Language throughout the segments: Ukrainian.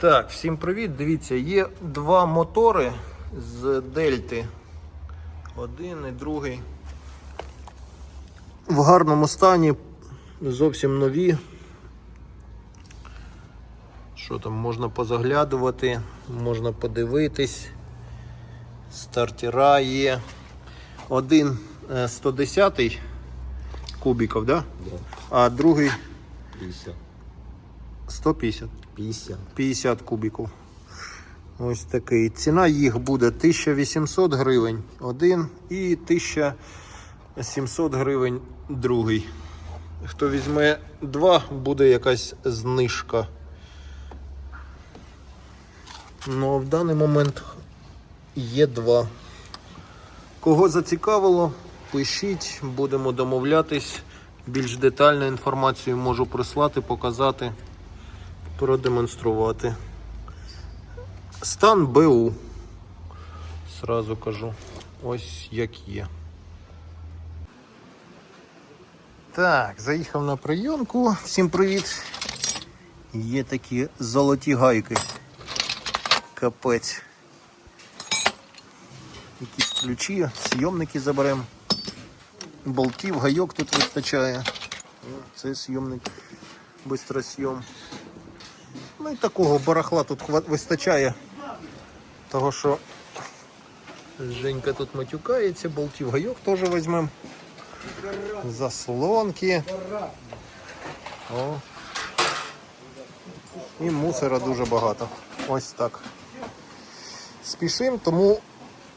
Так, всім привіт. Дивіться, є два мотори з Дельти. Один і другий. В гарному стані, зовсім нові. Що там можна позаглядувати, можна подивитись. Стартера є. Один е, 110 кубиків, да? Да. а другий 50. 150. 50. 50 кубиків. Ось такий. Ціна їх буде 1800 гривень один і 1700 гривень другий. Хто візьме два, буде якась знижка. Ну, а в даний момент є два. Кого зацікавило, пишіть, будемо домовлятись. Більш детальну інформацію можу прислати, показати продемонструвати. Стан БУ. Сразу кажу. Ось як є. Так, заїхав на прийомку. Всім привіт. Є такі золоті гайки. Капець. Якісь ключі, зйомники заберемо. Болтів, гайок тут вистачає. Це зйомник. Бистросйом. Ну і такого барахла тут вистачає. Того що Женька тут матюкається, болтів гайок теж візьмемо. Заслонки. О. І мусора дуже багато. Ось так. Спішим, тому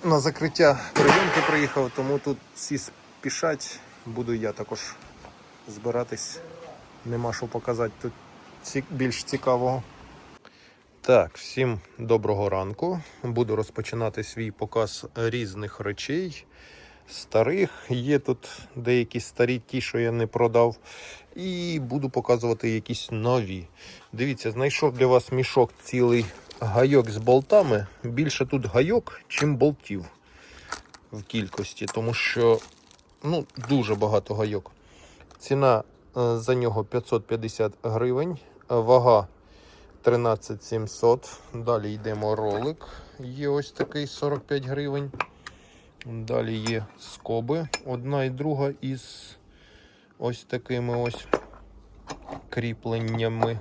на закриття прийомки приїхав, тому тут всі спішать. Буду я також збиратись. Нема що показати тут більш цікавого. Так, всім доброго ранку. Буду розпочинати свій показ різних речей. Старих. Є тут деякі старі, ті, що я не продав. І буду показувати якісь нові. Дивіться, знайшов для вас мішок цілий гайок з болтами. Більше тут гайок, чим болтів в кількості, тому що ну, дуже багато гайок. Ціна е, за нього 550 гривень, вага 13700. Далі йдемо ролик. Є ось такий 45 гривень. Далі є скоби. Одна і друга із ось такими ось кріпленнями.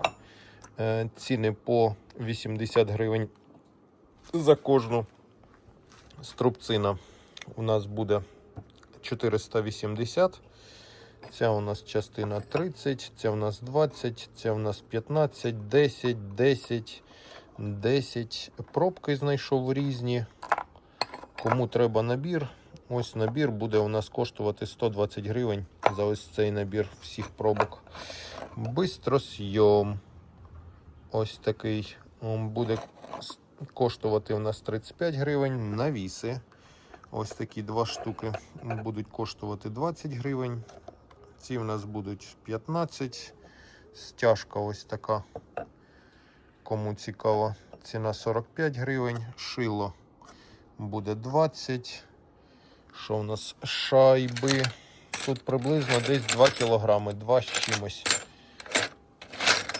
Е, Ціни по 80 гривень за кожну струбцина. У нас буде 480. Ця у нас частина 30, ця у нас 20, ця у нас 15, 10, 10, 10. Пробки знайшов різні. Кому треба набір, ось набір буде у нас коштувати 120 гривень за ось цей набір всіх пробок. Бистросйом. Ось такий буде коштувати у нас 35 гривень. Навіси. Ось такі два штуки будуть коштувати 20 гривень. Ці в нас будуть 15. Стяжка ось така. Кому цікаво, ціна 45 гривень. Шило буде 20. Що у нас? Шайби. Тут приблизно десь 2 кілограми, 2 з чимось.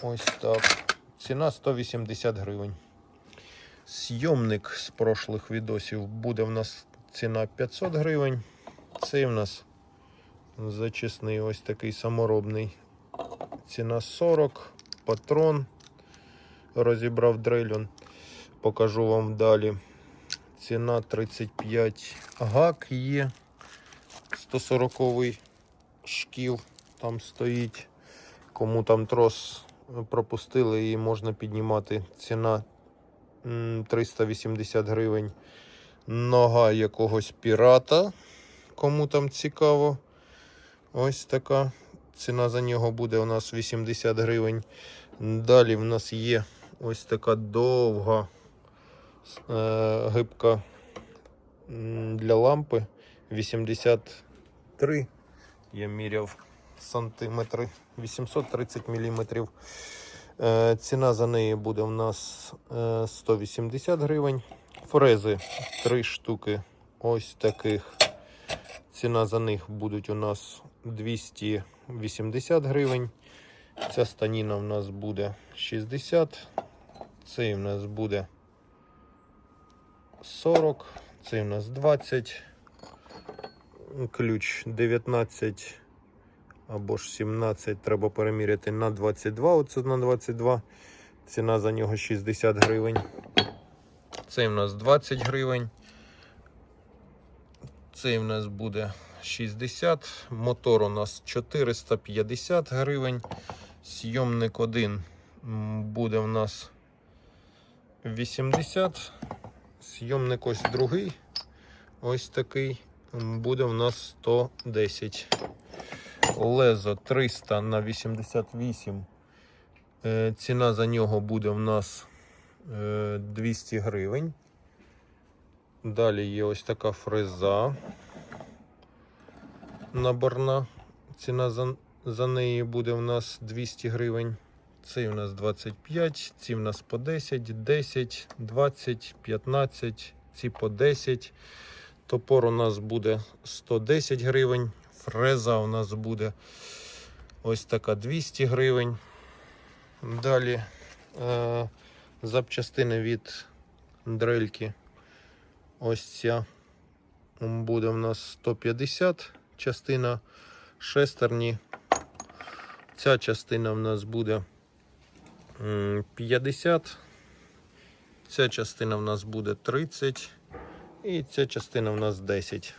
Ось так. Ціна 180 гривень. Сйомник з прошлих відосів буде в нас ціна 500 гривень. Цей в нас Зачисний ось такий саморобний. Ціна 40, патрон. Розібрав дрелюн. Покажу вам далі. Ціна 35 гак є. 140 шкіл там стоїть. Кому там трос пропустили і можна піднімати. Ціна 380 гривень. Нога якогось пірата. Кому там цікаво. Ось така. Ціна за нього буде у нас 80 гривень. Далі в нас є ось така довга е, гибка для лампи 83. Я міряв сантиметри 830 міліметрів. Е, ціна за неї буде у нас е, 180 гривень. Фрези 3 штуки ось таких. Ціна за них будуть у нас 280 гривень. Ця станіна у нас буде 60. Цей в нас буде 40, цей в нас 20. Ключ 19 або ж 17. Треба переміряти на 22. Оце на 22. Ціна за нього 60 гривень. Цей в нас 20 гривень. Цей в нас буде 60. Мотор у нас 450 гривень. Сйомник один буде в нас 80. Сйомник ось другий. Ось такий. Буде в нас 110. Лезо 300 на 88. Е, Ціна за нього буде в нас е, 200 гривень. Далі є ось така фреза наборна. Ціна за, за неї буде в нас 200 гривень. Цей у нас 25, ці в нас по 10, 10, 20, 15, ці по 10. Топор у нас буде 110 гривень. Фреза у нас буде ось така 200 гривень. Далі е, запчастини від дрельки. Ось ця буде в нас 150 частина шестерні. Ця частина в нас буде 50. Ця частина в нас буде 30. І ця частина в нас 10.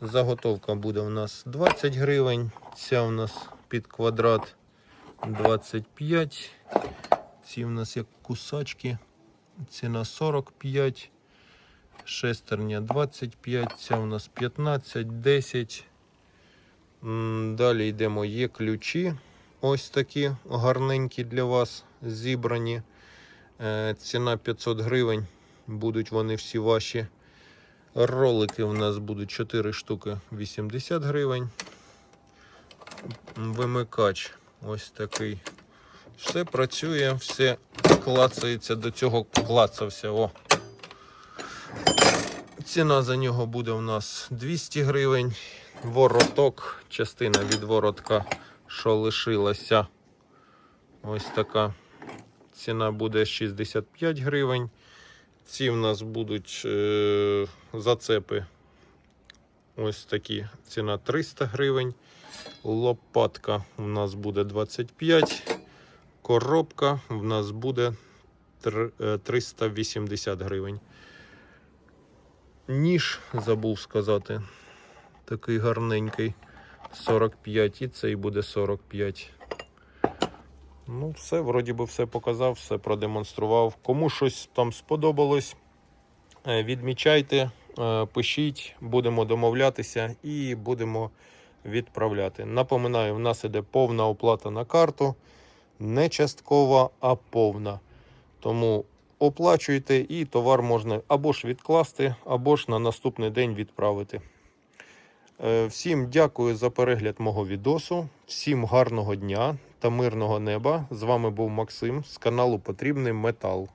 Заготовка буде в нас 20 гривень. Ця в нас під квадрат 25. Ці в нас як кусачки. Ціна 45. Шестерня 25, ця у нас 15, 10. Далі йдемо, є ключі. Ось такі гарненькі для вас зібрані. Е, Ціна 500 гривень. Будуть вони всі ваші. Ролики у нас будуть 4 штуки 80 гривень. Вимикач ось такий. Все працює, все клацається, до цього клацався. О. Ціна за нього буде у нас 200 гривень. Вороток, частина від воротка, що лишилася. Ось така. Ціна буде 65 гривень. Ці в нас будуть е, зацепи. Ось такі. Ціна 300 гривень. Лопатка у нас буде 25. Коробка в нас буде е, 380 гривень. Ніж забув сказати. Такий гарненький. 45 і цей буде 45. Ну, все, вроді би все показав, все продемонстрував. Кому щось там сподобалось, е, відмічайте, е, пишіть, будемо домовлятися і будемо відправляти. Напоминаю, в нас іде повна оплата на карту. Не часткова, а повна. Тому оплачуйте і товар можна або ж відкласти, або ж на наступний день відправити. Е, Всім дякую за перегляд мого відосу. Всім гарного дня та мирного неба. З вами був Максим з каналу Потрібний Метал.